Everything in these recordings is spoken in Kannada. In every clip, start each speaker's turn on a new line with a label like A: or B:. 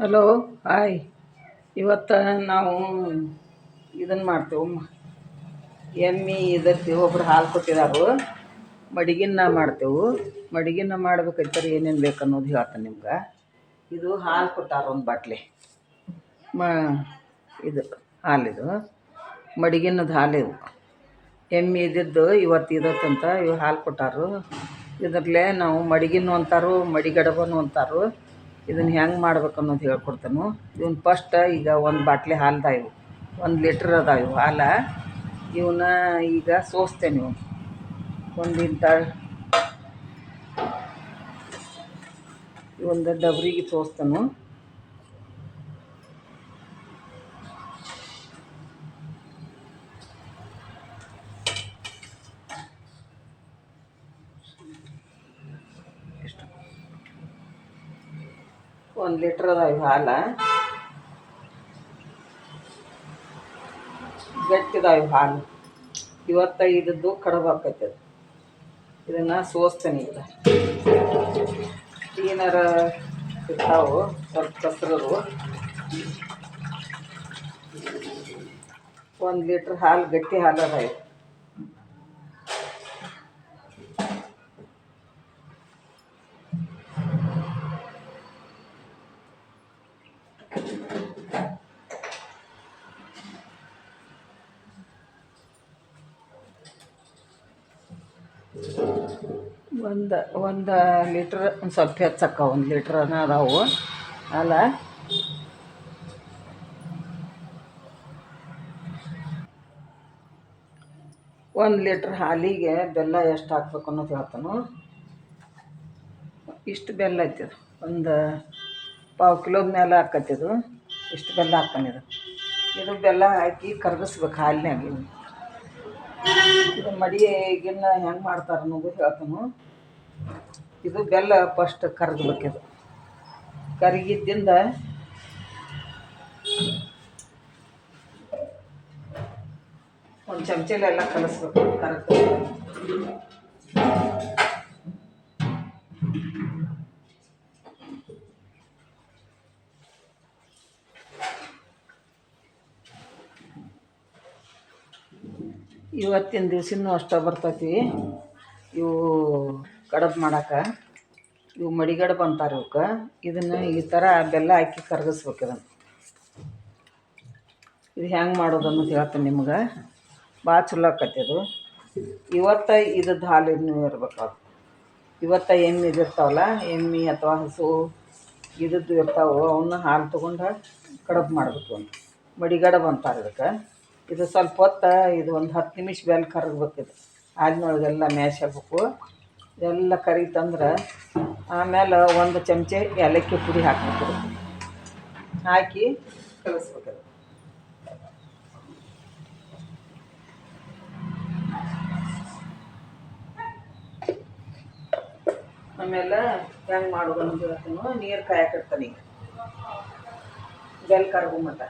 A: ಹಲೋ ಹಾಯ್ ಇವತ್ತು ನಾವು ಇದನ್ನು ಮಾಡ್ತೇವೆ ಎಮ್ಮೆ ಇದಕ್ಕೆ ಒಬ್ರು ಹಾಲು ಕೊಟ್ಟಿದ್ದಾರೆ ಮಡಿಗಿನ್ನ ಮಾಡ್ತೇವೆ. ಮಡಿಗಿನ್ನ ಮಾಡ್ಬೇಕಾಯ್ತಾರೆ, ಏನೇನು ಬೇಕು ಅನ್ನೋದು ಹೇಳ್ತೇನೆ ನಿಮ್ಗೆ. ಇದು ಹಾಲು ಕೊಟ್ಟಾರ ಒಂದು ಬಾಟ್ಲಿ. ಮ, ಇದು ಹಾಲಿದು ಹಾಲು ಇದು ಎಮ್ಮೆ ಇದ್ದಿದ್ದು ಇವತ್ತು ಇದತ್ತಂತ ಇವು ಹಾಲು ಕೊಟ್ಟಾರು. ಇದರಲ್ಲೇ ನಾವು ಮಡಿಗಿನ್ನು ಅಂತಾರು ಮಡಿಗಡಬನು ಅಂತಾರು. ಇದನ್ನು ಹೆಂಗೆ ಮಾಡ್ಬೇಕು ಅನ್ನೋದು ಹೇಳ್ಕೊಡ್ತಾನು. ಇವನ್ ಫಸ್ಟ್ ಈಗ ಒಂದು ಬಾಟ್ಲಿ ಹಾಲ್ದ ಇವು. ಒಂದು ಲೀಟ್ರ್ ಅದಾವ ಇವು ಹಾಲ. ಇವನ್ನ ಈಗ ಸೋಸ್ತೇನೆ ಇವನು. ಒಂದು ಇಂಥ ಒಂದು ಡಬ್ರಿಗೆ ಸೋಸ್ತಾನು. ಒಂದು ಲೀಟ್ರ್ ಅದಾವ ಇವು ಹಾಲ. ಗಟ್ಟಿದಾವ ಇವು ಹಾಲು. ಇವತ್ತೈದದ್ದು ಕಡುಬು ಆಕೈತೆ ಅದು. ಇದನ್ನು ಸೋಸ್ತೇನೆ ಈಗ. ಏನಾರ ಇರ್ತಾವು, ಸ್ವಲ್ಪ ಕಸ್ರದು. ಒಂದು ಲೀಟ್ರ್ ಹಾಲು, ಗಟ್ಟಿ ಹಾಲು ಅದ ಒಂದು ಒಂದು ಲೀಟ್ರ್ ಒಂದು ಸ್ವಲ್ಪ ಹೆಚ್ಚಕ್ಕ, ಒಂದು ಲೀಟ್ರನ ಅದಾವು. ಅಲ್ಲ? ಒಂದು ಲೀಟ್ರ್ ಹಾಲಿಗೆ ಬೆಲ್ಲ ಎಷ್ಟು ಹಾಕ್ಬೇಕು ಅನ್ನೋದು ಹೇಳ್ತಾನು. ಇಷ್ಟು ಬೆಲ್ಲ ಐತಿದು ಒಂದು ಪಾವು ಕಿಲೋದ ಮೇಲೆ ಹಾಕತ್ತಿದು ಇಷ್ಟು ಬೆಲ್ಲ ಹಾಕ್ತಾನೆ ಇದು ಬೆಲ್ಲ ಹಾಕಿ ಕರಗಿಸ್ಬೇಕು ಹಾಲಿನಾಗ ಇದು ಮಡಿ ಮಡಿಗಿನ್ನ ಹೆಂಗೆ ಮಾಡ್ತಾರೆ ಅನ್ನೋದು ಹೇಳ್ತಾನು. ಇದು ಬೆಲ್ಲ ಫಸ್ಟ್ ಕರಗಬೇಕಿದು ಕರಗಿದ್ದಿಂದ ಒಂದು ಚಮಚಲೆಲ್ಲ ಕಲಿಸ್ಬೇಕು ಕರಗ ಇವತ್ತಿನ ದಿವ್ಸನೂ ಅಷ್ಟ ಬರ್ತೈತಿ. ಇವು ಕಡಬು ಮಾಡಕ್ಕೆ ಇವು ಮಡಿಗಡಬು ಅಂತಾರೆ ಇವಕ್ಕೆ ಇದನ್ನು ಈ ಥರ ಬೆಲ್ಲ ಹಾಕಿ ಕರಗಿಸ್ಬೇಕು ಇದನ್ನು. ಇದು ಹೆಂಗೆ ಮಾಡೋದು ಅನ್ನೋದು ಹೇಳ್ತೀನಿ ನಿಮ್ಗೆ. ಭಾಳ ಚಲೋ ಆಕತಿ ಅದು ಇವತ್ತು ಇದ್ದದ್ದು ಹಾಲಿನ ಇರ್ಬೇಕು ಅದು ಇವತ್ತು ಎಮ್ಮೆ ಇದಿರ್ತಾವಲ್ಲ ಎಮ್ಮೆ ಅಥವಾ ಹಸು ಇದ್ದದ್ದು ಇರ್ತಾವೆ ಅವನ್ನ ಹಾಲು ತೊಗೊಂಡು ಕಡಬು ಮಾಡಬೇಕು ಒಂದು ಮಡಿಗಡಬು ಅಂತಾರೆ ಇದಕ್ಕೆ. ಇದು ಸ್ವಲ್ಪ ಹೊತ್ತು ಇದು ಒಂದು ಹತ್ತು ನಿಮಿಷ ಬೆಲ್ಲ ಕರಗಬೇಕು ಇದು. ಹಾಲಿನೊಳಗೆಲ್ಲ ಮ್ಯಾಶ್ ಆಗ್ಬೇಕು. ಎಲ್ಲ ಕರಿತಂದ್ರೆ ಆಮೇಲೆ ಒಂದು ಚಮಚೆ ಏಲಕ್ಕಿ ಪುಡಿ ಹಾಕ್ಬೇಕು. ಹಾಕಿ ಕಲಿಸ್ಬೇಕು. ಆಮೇಲೆ ಹೆಂಗೆ ಮಾಡೋದು ಅಂತ ಹೇಳ್ತೀನಿ ನೀರು ಕಾಯಕಿರ್ತಾನೆ ಈಗ ಬೆಲ್ಲ ಕರಗು ಮಟ್ಟ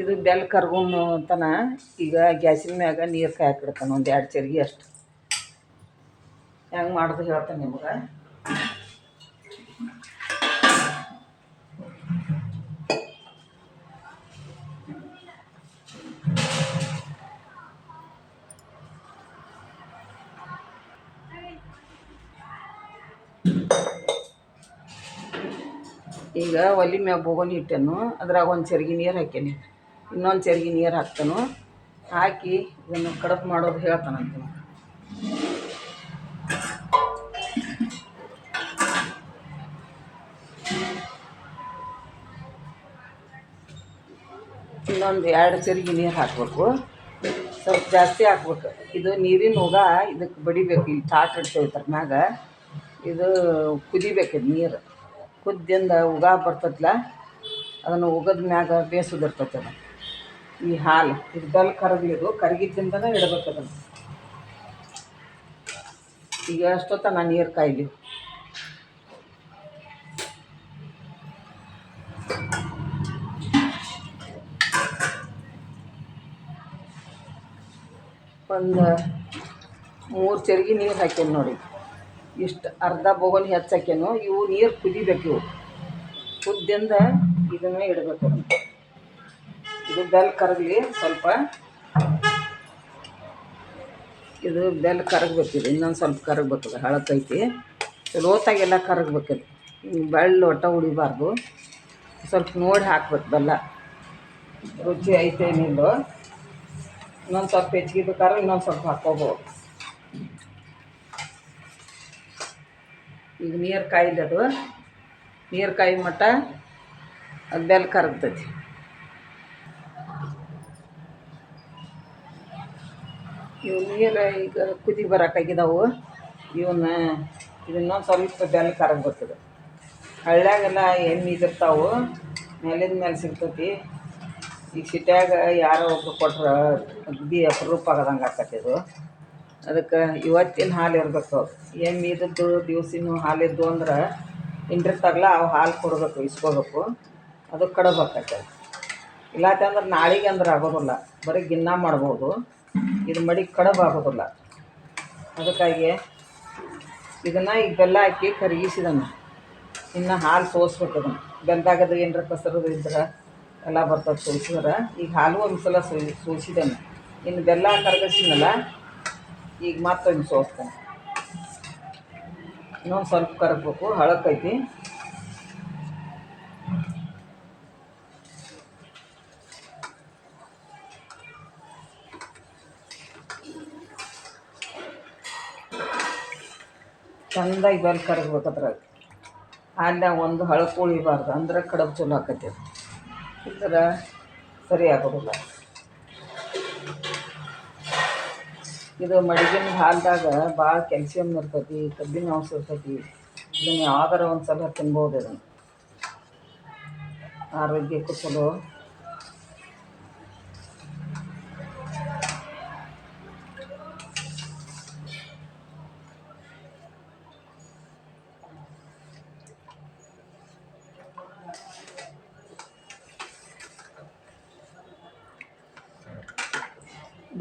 A: ಇದು ಬೆಲ್ಲ ಕರ್ಗುನು ತನ ಈಗ ಗ್ಯಾಸಿನ ಮ್ಯಾಗ ನೀರು ಕಾಯಕಿಡ್ತಾನೆ ಒಂದು ಎರಡು ಚರ್ಗಿ ಅಷ್ಟು. ಹೆಂಗೆ ಮಾಡೋದು ಹೇಳ್ತಾನೆ ನಿಮ್ಗೆ. ಈಗ ಒಲಿ ಮ್ಯಾಗ ಬೋಗೋನಿ ಇಟ್ಟೆನು, ಅದ್ರಾಗ ಒಂದು ಚರ್ಗಿ ನೀರು ಹಾಕೇನಿ ಇನ್ನೊಂದು ಚರಿಗೆ ನೀರು ಹಾಕ್ತಾನು. ಹಾಕಿ ಇದನ್ನು ಕಡಪ್ ಮಾಡೋದು ಹೇಳ್ತಾನಂತ. ಇನ್ನೊಂದು ಎರಡು ಚರಿಗೆ ನೀರು ಹಾಕ್ಬೇಕು. ಸ್ವಲ್ಪ ಜಾಸ್ತಿ ಹಾಕ್ಬೇಕು. ಇದು ನೀರಿನ ಹೋಗ ಇದಕ್ಕೆ ಬಡಿಬೇಕು. ಇಲ್ಲಿ ತಾಟ್ ಇಡ್ತೇವೆ ಮ್ಯಾಗ ಇದು ಕುದಿಬೇಕು ಇದು ನೀರು. ಕುದ್ದಿಂದ ಉಗ ಬರ್ತೈತಲ್ಲ ಅದನ್ನು ಉಗದ ಮ್ಯಾಗ ಬೇಯಿಸೋದಿರ್ತೈತೆ ಅದು. ಈ ಹಾಲು ಇದ್ದಲ್ ಕರಗ್ಲಿದು ಕರಗಿದ್ದಿಂದನೇ ಇಡ್ಬೇಕು ಅದನ್ನು. ಈಗ ಅಷ್ಟೊತ್ತ ನಾನು ನೀರು ಕಾಯ್ಲಿ. ಒಂದು ಮೂರು ಚರಿಗೆ ನೀರು ಹಾಕ್ಯನು ನೋಡಿ. ಇಷ್ಟು ಅರ್ಧ ಬೋಗನ್ ಹೆಚ್ಚಾಕ್ಯನು, ಇವು ನೀರು ಕುದಿಬೇಕು ಇವು. ಕುದ್ದಿಂದ ಇದನ್ನ ಇಡಬೇಕು ಅದನ್ನ. ಇದು ಬೆಲ್ ಕರಗಲಿ ಸ್ವಲ್ಪ. ಇದು ಬೆಲ್ ಕರಗಬೇಕಿದೆ, ಇನ್ನೊಂದು ಸ್ವಲ್ಪ ಕರಗಬೇಕದು ಹಳಕೈತಿ ಲೋತಾಗೆಲ್ಲ ಕರಗಬೇಕಿದೆ. ಬೆಳ್ಳು ಒಟ್ಟ ಉಳಿಬಾರ್ದು ಸ್ವಲ್ಪ ನೋಡಿ ಹಾಕ್ಬೇಕು ಬೆಲ್ಲ. ರುಚಿ ಐತೇನಿಲ್ಲೋ ಇನ್ನೊಂದು ಸ್ವಲ್ಪ ಹೆಚ್ಚಿಗೆ ಬೇಕಾದ್ರೆ ಇನ್ನೊಂದು ಸ್ವಲ್ಪ ಹಾಕ್ಕೋಬೋದು. ಈಗ ನೀರು ಅದು. ನೀರು ಕಾಯಿ ಮಟ್ಟ, ಅದು ಬೆಲ್ಲ ಕರಗ್ತೈತಿ. ಇವು ನೀರು ಈಗ ಕುದಿ ಬರೋಕ್ಕಾಗಿದಾವು ಇವನ್ನ ಇದನ್ನೊಂದು ಸ್ವಲ್ಪ ಬೆಲ್ಲ ಕರಗ್ಬೇಕದು ಹಳ್ಳ್ಯಾಗೆಲ್ಲ ಎಮ್ಮೆ ಇದಿರ್ತಾವು, ಮೇಲಿಂದ ಮೇಲೆ ಸಿಗ್ತೈತಿ. ಈಗ ಸಿಟ್ಯಾಗ ಯಾರೋ ಒಬ್ರು ಕೊಟ್ರೆ ಅಗ್ದಿ ಅಪರೂಪ ಆಗದಂಗೆ ಆಕತಿ ಇದು ಅದಕ್ಕೆ ಇವತ್ತಿನ ಹಾಲು ಇರಬೇಕು. ಎಮ್ಮೆ ಇದ್ದದ್ದು ದಿವಸಿನ ಹಾಲಿದ್ದು ಅಂದ್ರೆ ಹಿಂಡಿರ್ತಾರಲ್ಲ ಅವು ಹಾಲು ಕೊಡಬೇಕು, ಇಸ್ಕೋಬೇಕು. ಅದು ಕಡಬೇಕಾಗ್ತದೆ ಇಲ್ಲಾತಂದ್ರೆ ನಾಳೆಗೆ ಅಂದ್ರೆ ಆಗೋದಿಲ್ಲ. ಬರೀ ಗಿನ್ನ ಮಾಡ್ಬೋದು. ಇದು ಮಡಿ ಕಡಬಾಗೋದಿಲ್ಲ. ಅದಕ್ಕಾಗಿ ಇದನ್ನು ಈಗ ಬೆಲ್ಲ ಹಾಕಿ ಕರಗಿಸಿದನು. ಇನ್ನು ಹಾಲು ಸೋಸ್ಬೇಕು ಅದನ್ನು. ಬೆಂದಾಗದು ಏನರ ಕಸರದು ಇದ್ರೆ ಎಲ್ಲ ಬರ್ತದೆ ಸೋಸಿದ್ರೆ. ಈಗ ಹಾಲು ಒಂದು ಸಲ ಸೋ, ಸೋಸಿದನು. ಇನ್ನು ಬೆಲ್ಲ ಕರಗಿಸಿನಲ್ಲ ಈಗ ಮತ್ತೊಂದು ಸೋಸ್ತಾನೆ. ಇನ್ನೊಂದು ಸ್ವಲ್ಪ ಕರಗಬೇಕು, ಹಳಕೈತಿ. ಚಂದಾಗಿ ಬಲ್ ಕರಗ್ಬೇಕು ಅದ್ರಾಗ ಹಾಲ್ನಾಗ ಒಂದು ಹಳಕು ಉಳಿಬಾರ್ದು ಅಂದ್ರೆ ಕಡಬು ಚಲೋ ಆಕತಿ ಅದು. ಇದ್ರೆ ಸರಿ ಆಗೋದಿಲ್ಲ. ಇದು ಮಡಿಗಿನ ಹಾಲ್ದಾಗ ಭಾಳ ಕ್ಯಾಲ್ಸಿಯಮ್ ಇರ್ತೈತಿ, ಕಬ್ಬಿನ ಅಂಶ ಇರ್ತೈತಿ. ಇದನ್ನು ಯಾವ್ದಾರ ಒಂದು ಸಲ ತಿನ್ಬೋದು ಇದನ್ನು. ಆರೋಗ್ಯಕ್ಕೂ ಚಲೋ.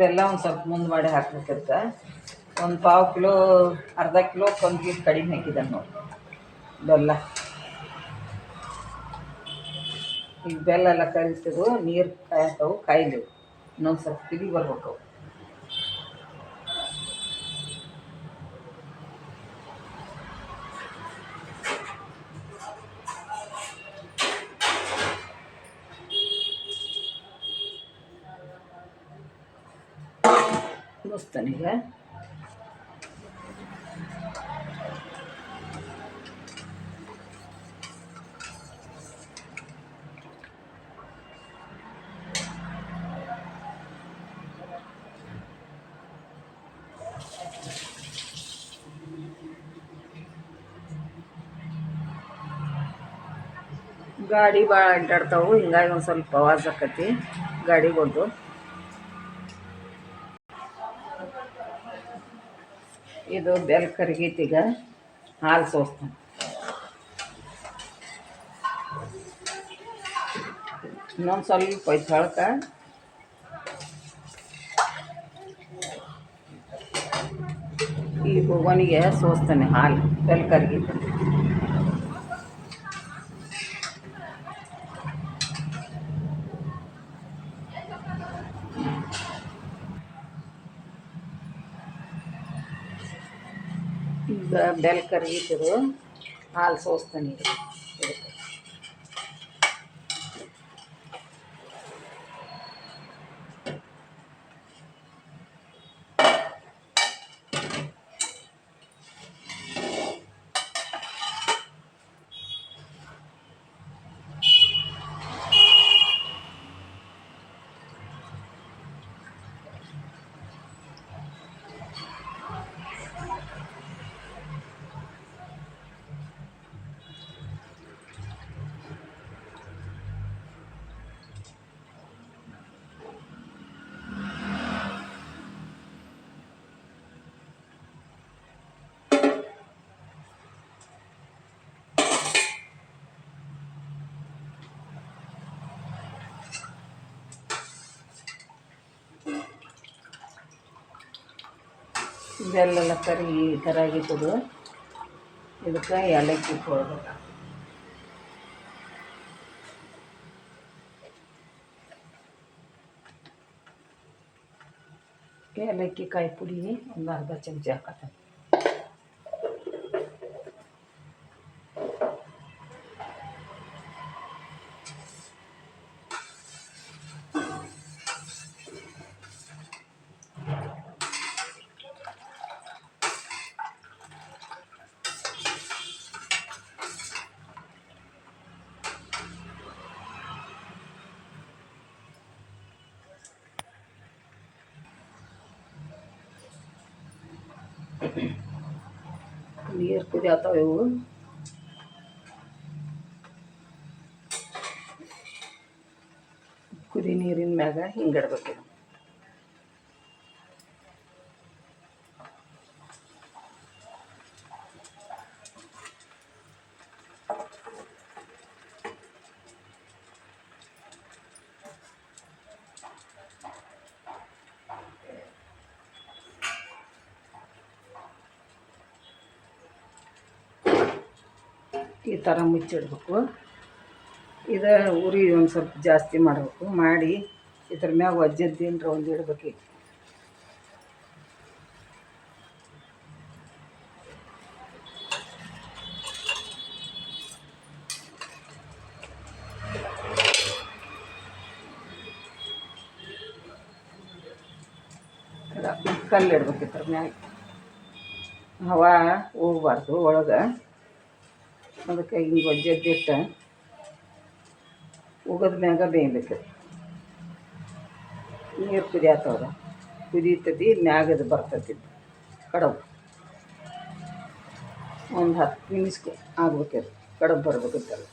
A: ಬೆಲ್ಲ ಒಂದು ಸ್ವಲ್ಪ ಮುಂದೆ ಮಾಡಿ ಹಾಕ್ಬೇಕಿರುತ್ತೆ ಒಂದು ಪಾವು ಕಿಲೋ, ಅರ್ಧ ಕಿಲೋ ಕಿಲೋ ಕಡಿಮೆ ಹಾಕಿದ್ದಾನೆ ನೋಡಿ. ಬೆಲ್ಲ. ಈಗ ಬೆಲ್ಲ ಎಲ್ಲ ಕರಿತಿದ್ದು ನೀರು ಕಾಯ್ತವು ಕಾಯ್ದೆವು ಇನ್ನೊಂದು ಸ್ವಲ್ಪ ತಿಳಿ ಬರ್ಬೇಕು ಅವು. ಮುಗಿಸ್ತಾನೀಗ ಗಾಡಿ ಭಾಳ ಅಡ್ಡಾಡ್ತಾವು ಹಿಂಗಾಗಿ ಒಂದು ಸ್ವಲ್ಪ ಆವಾಜ್ ಆಕತಿ ಇದು ಬೆಲ್ ಕರಗೈತೀಗ ಹಾಲು ಸೋಸ್ತಾನೆ. ಇನ್ನೊಂದು ಸ್ವಲ್ಪ ಐತೆ ಹಳಕ ಈ ಭುವನಿಗೆ ಸೋಸ್ತಾನೆ ಹಾಲು ಬೆಲ್ ಕರಗೈತೆ ಈಗ ಬೆಲ್ ಕರಗಿತಿರು ಹಾಲು ಸೋಸ್ತಾನೆ ಬೆಲ್ಲೆಲ್ಲ ಥರ ಆಗಿರ್ತದೆ ಇದಕ್ಕೆ ಏಲಕ್ಕಿ ಕೊಡ್ಬೇಕು. ಏಲಕ್ಕಿ ಕಾಯಿ ಪುಡಿ ಒಂದು ಅರ್ಧ ಚಮಚ ಹಾಕತ್ತೆ. ನೀರು ಕುದಿಯತ್ತಾವ ಇವು ಕುದಿ ನೀರಿನ ಮ್ಯಾಗ ಹಿಂಗಿಡ್ಬೇಕು ಥರ ಮುಚ್ಚಿಡ್ಬೇಕು. ಇದು ಉರಿ ಒಂದು ಸ್ವಲ್ಪ ಜಾಸ್ತಿ ಮಾಡಬೇಕು. ಮಾಡಿ ಇದ್ರ ಮ್ಯಾಗ ವಜ್ಜದ್ದು ಏನರ ಒಂದು ಇಡ್ಬೇಕು ಕಲ್ಲು ಇಡ್ಬೇಕು ಇದ್ರ ಮ್ಯಾಗ. ಹವಾ ಹೋಗ್ಬಾರ್ದು ಒಳಗೆ. ಅದಕ್ಕೆ ಹಿಂಗೆ ಒಜ್ಜದ್ದಿಟ್ಟು ಉಗದ ಮ್ಯಾಗ ಬೇಯಬೇಕು ನೀರು ಕುದಿಯತ್ತವ್ರ ಕುದೀತತಿ ಮ್ಯಾಗದು ಬರ್ತತಿ ಕಡಬು ಒಂದು ಹತ್ತು ನಿಮಿಷಕ್ಕೆ ಆಗ್ಬೇಕದು ಕಡಬು ಬರ್ಬೇಕತ್ತಲ್ಲ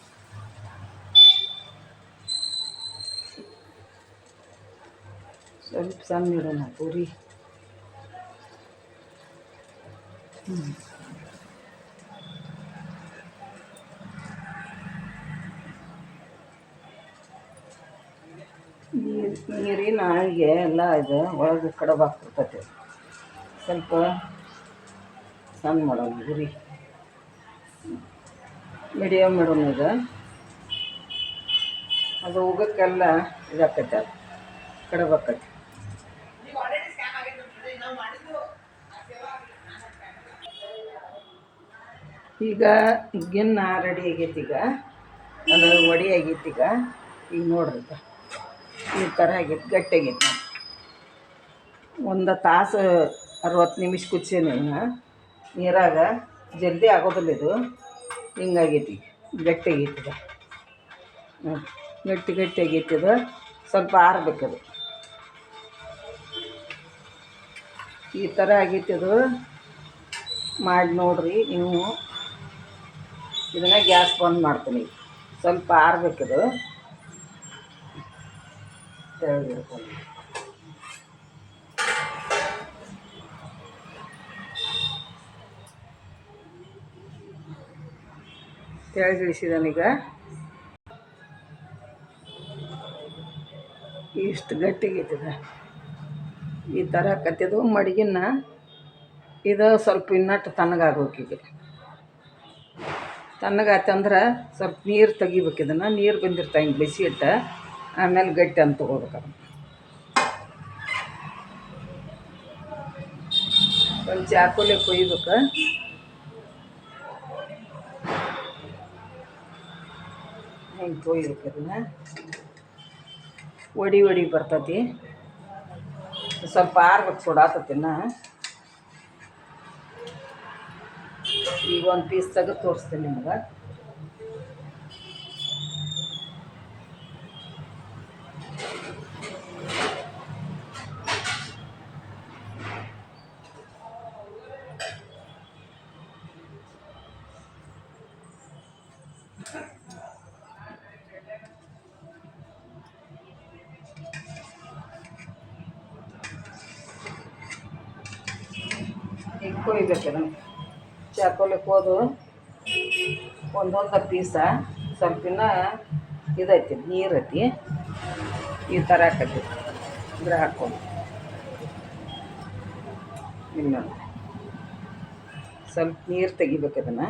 A: ಸ್ವಲ್ಪ ಸಣ್ಣ ಇಡೋಣ ಪೂರಿ ಹ್ಞೂ ನೀರಿನ ಆಳಿಗೆ ಎಲ್ಲ ಇದು ಒಳಗೆ ಕಡಬ ಹಾಕ್ಬಿಡ್ತೈತೆ ಸ್ವಲ್ಪ ಸಣ್ಣ ಮಾಡೋಣ ಗುರಿ. ಮೀಡಿಯಮ್ ಮಾಡೋಣ ಇದು. ಅದು ಉಗಕ್ಕೆಲ್ಲ ಇದಾಕೈತೆ ಅದು. ಕಡಬ ಆಕೈತಿ ಈಗ ಗಿನ್ನ ರೆಡಿ ಆಗೈತಿ ಈಗ. ಅದು ಒಡಿ ಆಗೈತಿ ಈಗ. ಈಗ ನೋಡ್ರಿ ಈ ಥರ ಆಗೈತೆ ಗಟ್ಟಿ ಆಗೈತಿ ಒಂದು ತಾಸು ಅರವತ್ತು ನಿಮಿಷ ಕುದಿಸೇನಿ ನೀರಾಗ ಜಲ್ದಿ ಆಗೋದಿಲ್ಲ ಇದು. ಹಿಂಗಾಗೈತಿ ಗಟ್ಟಿ ಆಗೈತಿ ಇದು. ಹ್ಮ್. ಗಟ್ಟಿ ಗಟ್ಟಿ ಆಗೈತಿ ಇದು. ಸ್ವಲ್ಪ ಆರ್ಬೇಕದು ಈ ಥರ ಅದು ಮಾಡಿ ನೋಡ್ರಿ ನೀವು. ಇದನ್ನ ಗ್ಯಾಸ್ ಬಂದ್ ಮಾಡ್ತೀನಿ. ಸ್ವಲ್ಪ ಆರ್ಬೇಕದು ತೆಳಗಿಡ್ಕೊಂಡು ತೆಳಗಿಳಿಸಿದನೀಗ ಇಷ್ಟು ಗಟ್ಟಿಗೈತದ ಈ ಥರ ಕತ್ತಿದು ಮಡಗಿನ ಇದು ಸ್ವಲ್ಪ ಇನ್ನಟ್ಟು ತಣ್ಣಗಾಗ್ಬೇಕು ಈಗ. ತಣ್ಣಗಾತಂದ್ರೆ ಸ್ವಲ್ಪ ನೀರು ತೆಗಿಬೇಕು ಇದನ್ನು. ನೀರು ಬಂದಿರ್ತಾವೆ ಹಿಂಗೆ ಬಿಸಿ ಇಟ್ಟ. ಆಮೇಲೆ ಗಟ್ಟಿ ಅಂತ ತೊಗೋಬೇಕು ಅದನ್ನು ಒಂದು ಚಾಕುಲೆ ಕೊಯ್ಬೇಕು. ಹಿಂಗೆ ಕೊಯ್ಬೇಕು ಅದನ್ನು ಒಡಿ ಒಡಿ ಬರ್ತೈತಿ. ಸ್ವಲ್ಪ ಆರ್ಬೇಕು ಸುಡಾತತಿನ್ನ ಈಗ ಒಂದು ಪೀಸ್ ತೆಗೆದು ತೋರಿಸ್ತೀನಿ ನಿಮ್ಗೆ. ಅದನ್ನು ಚಾಕೋಲೆ ಕೋದು ಒಂದೊಂದು ಪೀಸ ಸ್ವಲ್ಪ ಇದೈತಿ ನೀರು ಐತಿ ಈ ಥರ ಹಾಕತಿ. ಇದ್ರ ಹಾಕ್ಕೊಂಡು. ಇನ್ನೊಂದು ಸ್ವಲ್ಪ ನೀರು ತೆಗಿಬೇಕು ಅದನ್ನು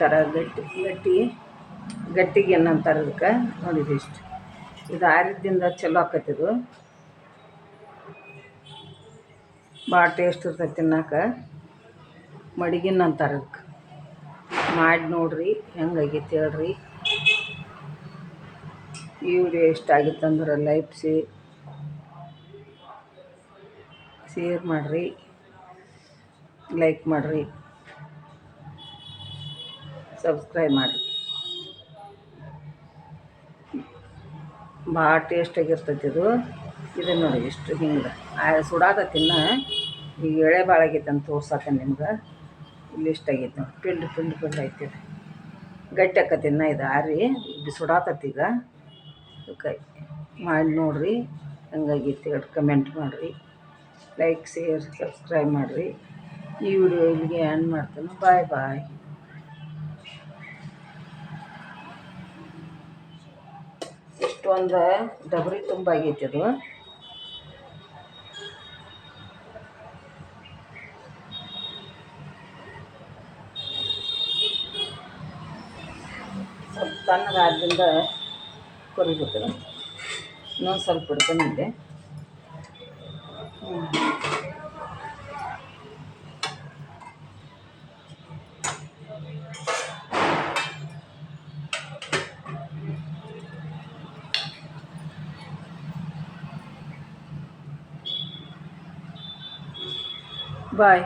A: ಥರ ಗಟ್ಟಿ ಗಟ್ಟಿ ಗಟ್ಟಿಗೆ ಏನಂತಾರೆ ಅದಕ್ಕೆ. ನೋಡಿ ಇಷ್ಟು. ಇದು ಆರಿದ್ದಿಂದ ಚಲೋ ಆಕೈತಿ ಇದು. ಭಾಳ ಟೇಸ್ಟ್ ಇರ್ತೈತೆ ತಿನ್ನಕ್ಕೆ. ಮಡಿಗಿನ ಅಂತಾರೆ ಅದಕ್ಕೆ. ಮಾಡಿ ನೋಡ್ರಿ ಹೆಂಗಾಗೈತೆ ಹೇಳ್ರಿ. ಈ ವಿಡಿಯೋ ಇಷ್ಟ ಆಗಿತ್ತಂದ್ರೆ ಲೈಕ್ ಸಿ ಶೇರ್ ಮಾಡಿರಿ. ಲೈಕ್ ಮಾಡಿರಿ. ಸಬ್ಸ್ಕ್ರೈಬ್ ಮಾಡಿರಿ ಭಾಳ ಟೇಸ್ಟಾಗಿರ್ತೈತಿ ಇದು. ಇದು ನೋಡಿ ಇಷ್ಟು ಹಿಂಗೆ. ಆ ಸುಡಾಕತ್ತಿನ್ನ ಈಗ ಎಳೆ ಭಾಳ ಆಗೈತೆ ಅಂತ ತೋರ್ಸಕ್ಕೆ ನಿಮ್ಗೆ. ಇಲ್ಲಿ ಇಷ್ಟ ಆಗೈತೆ ನೋಡಿ. ಪಿಂಡ್ ಪಿಂಡ್ ಪಿಂಡ್ ಐತಿ. ಗಟ್ಟಿ ಆಕತಿ ಇನ್ನು ಇದು ಆರಿ. ಸುಡಾಕತ್ತೀಗ ಮಾಡಿ ನೋಡಿರಿ. ಹಂಗಾಗೈತಿ ಎರಡು ಕಮೆಂಟ್ ಮಾಡಿರಿ. ಲೈಕ್ ಶೇರ್ ಸಬ್ಸ್ಕ್ರೈಬ್ ಮಾಡಿರಿ. ಈ ವಿಡಿಯೋ ಇಲ್ಲಿಗೆ ಆ್ಯಂಡ್ ಮಾಡ್ತೀನಿ. ಬಾಯ್ ಬಾಯ್ ಇಷ್ಟೊಂದು ಡಬರಿ ತುಂಬ ಆಗೈತಿ ಅದು. ಸ್ವಲ್ಪ ತಣ್ಣಗಾದ್ರಿಂದ ಕೊರಿಬೇಕು ಇನ್ನೊಂದು ಸ್ವಲ್ಪ ಇಡ್ತಾನಿದ್ದೆ ಬಾಯ್